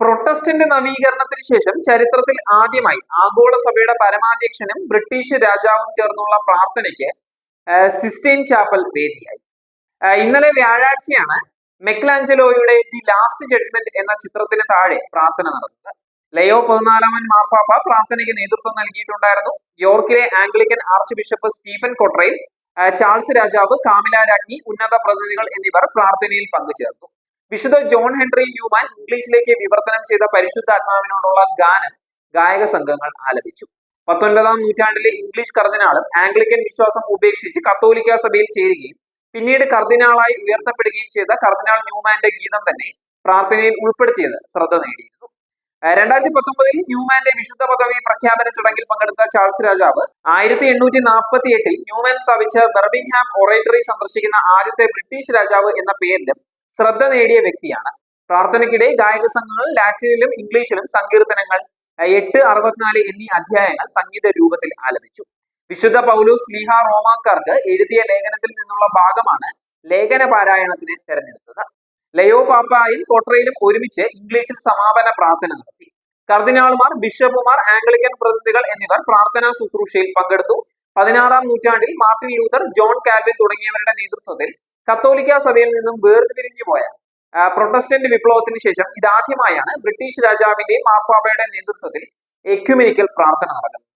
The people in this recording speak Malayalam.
പ്രൊട്ടസ്റ്റന്റ് നവീകരണത്തിന് ശേഷം ചരിത്രത്തിൽ ആദ്യമായി ആഗോള സഭയുടെ പരമാധ്യക്ഷനും ബ്രിട്ടീഷ് രാജാവും ചേർന്നുള്ള പ്രാർത്ഥനയ്ക്ക് സിസ്റ്റൈൻ ചാപ്പൽ വേദിയായി. ഇന്നലെ വ്യാഴാഴ്ചയാണ് മെക്ലാഞ്ചലോയുടെ ദി ലാസ്റ്റ് ജഡ്ജ്മെന്റ് എന്ന ചിത്രത്തിന് താഴെ പ്രാർത്ഥന നടന്നത്. ലയോ പതിനാലാമൻ മാർപ്പാപ്പ പ്രാർത്ഥനയ്ക്ക് നേതൃത്വം നൽകിയിട്ടുണ്ടായിരുന്നു. യോർക്കിലെ Anglican archbishop Stephen Cottrell Charles രാജാവ് കാമില രാജ്ഞി ഉന്നത പ്രതിനിധികൾ എന്നിവർ പ്രാർത്ഥനയിൽ പങ്കുചേർന്നു. വിശുദ്ധ ജോൺ ഹെൻറി ന്യൂമാൻ ഇംഗ്ലീഷിലേക്ക് വിവർത്തനം ചെയ്ത പരിശുദ്ധാത്മാവിനോടുള്ള ഗാനം ഗായക സംഘങ്ങൾ ആലപിച്ചു. പത്തൊൻപതാം നൂറ്റാണ്ടിലെ ഇംഗ്ലീഷ് കർദിനാളും ആംഗ്ലിക്കൻ വിശ്വാസം ഉപേക്ഷിച്ച് കത്തോലിക്ക സഭയിൽ ചേരുകയും പിന്നീട് കർദിനാളായി ഉയർത്തപ്പെടുകയും ചെയ്ത കർദിനാൾ ന്യൂമാന്റെ ഗീതം തന്നെ പ്രാർത്ഥനയിൽ ഉൾപ്പെടുത്തിയത് ശ്രദ്ധ നേടിയിരുന്നു. രണ്ടായിരത്തി പത്തൊമ്പതിൽ ന്യൂമാന്റെ വിശുദ്ധ പദവി പ്രഖ്യാപന ചടങ്ങിൽ പങ്കെടുത്ത ചാൾസ് രാജാവ് ആയിരത്തി എണ്ണൂറ്റി നാൽപ്പത്തി എട്ടിൽ ന്യൂമാൻ സ്ഥാപിച്ച ബെർബിംഗ്ഹാം ഒറേറ്ററി സന്ദർശിക്കുന്ന ആദ്യത്തെ ബ്രിട്ടീഷ് രാജാവ് എന്ന പേരിലും ശ്രദ്ധ നേടിയ വ്യക്തിയാണ്. പ്രാർത്ഥനയ്ക്കിടെ ഗായക സംഘങ്ങൾ ലാറ്റിനിലും ഇംഗ്ലീഷിലും സങ്കീർത്തനങ്ങൾ എട്ട് അറുപത്തിനാല് എന്നീ അധ്യായങ്ങൾ സംഗീത രൂപത്തിൽ ആലപിച്ചു. വിശുദ്ധ പൗലോസ് ലീഹ റോമാക്കാർക്ക് എഴുതിയ ലേഖനത്തിൽ നിന്നുള്ള ഭാഗമാണ് ലേഖന പാരായണത്തിന് തെരഞ്ഞെടുത്തത്. ലയോ പാപ്പായും കോട്ടറയിലും ഒരുമിച്ച് ഇംഗ്ലീഷിൽ സമാപന പ്രാർത്ഥന നടത്തി. കർദിനാൾമാർ ബിഷപ്പുമാർ ആംഗ്ലിക്കൻ പ്രതിനിധികൾ എന്നിവർ പ്രാർത്ഥനാ ശുശ്രൂഷയിൽ പങ്കെടുത്തു. പതിനാറാം നൂറ്റാണ്ടിൽ മാർട്ടിൻ ലൂതർ ജോൺ കാൽവിൻ തുടങ്ങിയവരുടെ നേതൃത്വത്തിൽ കത്തോലിക്ക സഭയിൽ നിന്നും വേർതിരിഞ്ഞു പോയ പ്രൊട്ടസ്റ്റന്റ് വിപ്ലവത്തിന് ശേഷം ഇതാദ്യമായാണ് ബ്രിട്ടീഷ് രാജാവിന്റെയും മാർപ്പാപ്പയുടെ നേതൃത്വത്തിൽ എക്യുമെനിക്കൽ പ്രാർത്ഥന നടക്കുന്നത്.